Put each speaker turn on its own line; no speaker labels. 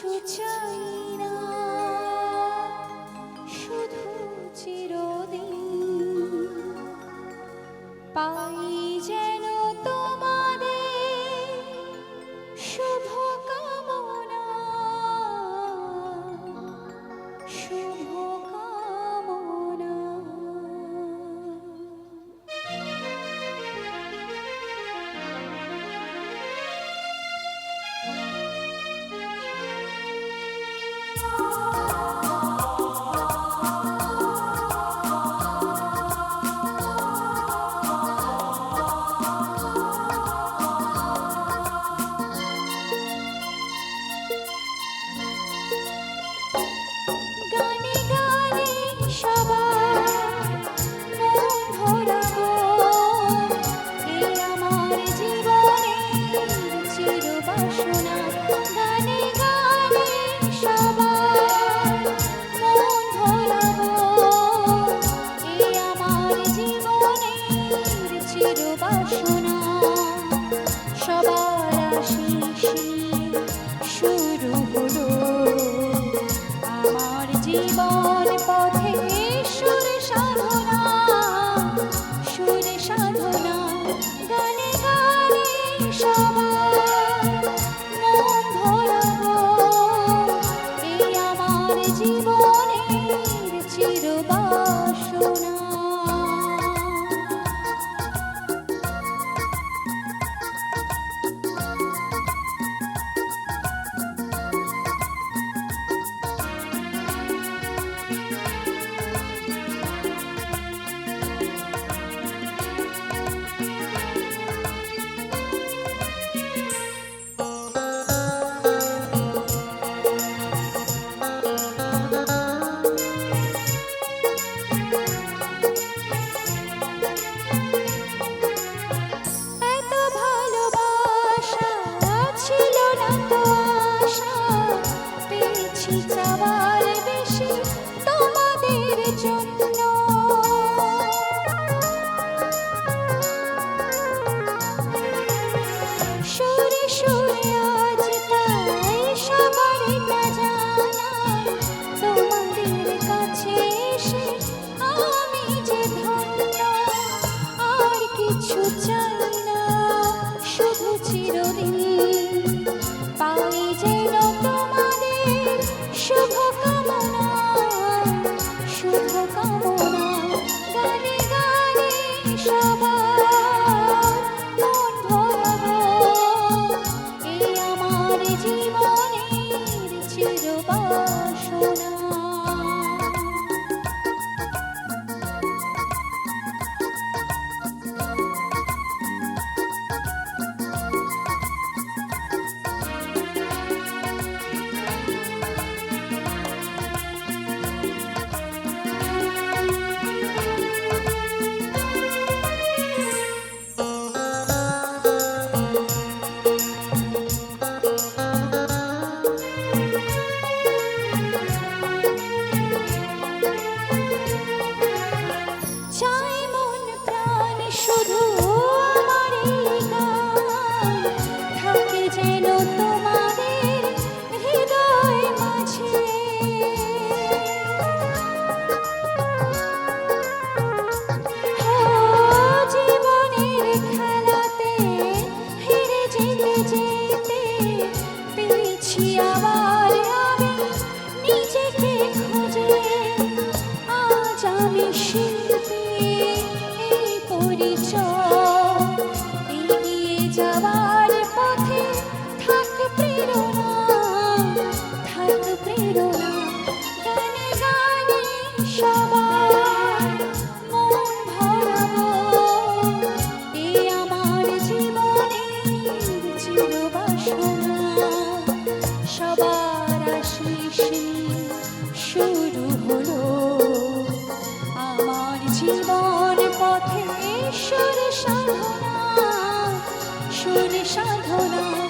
কিছু শুধু চিরদিন পাই Gana. কিছু চাই না শুধু চিরদিন no todo. পথে সুর সাধনা সুর সাধনা।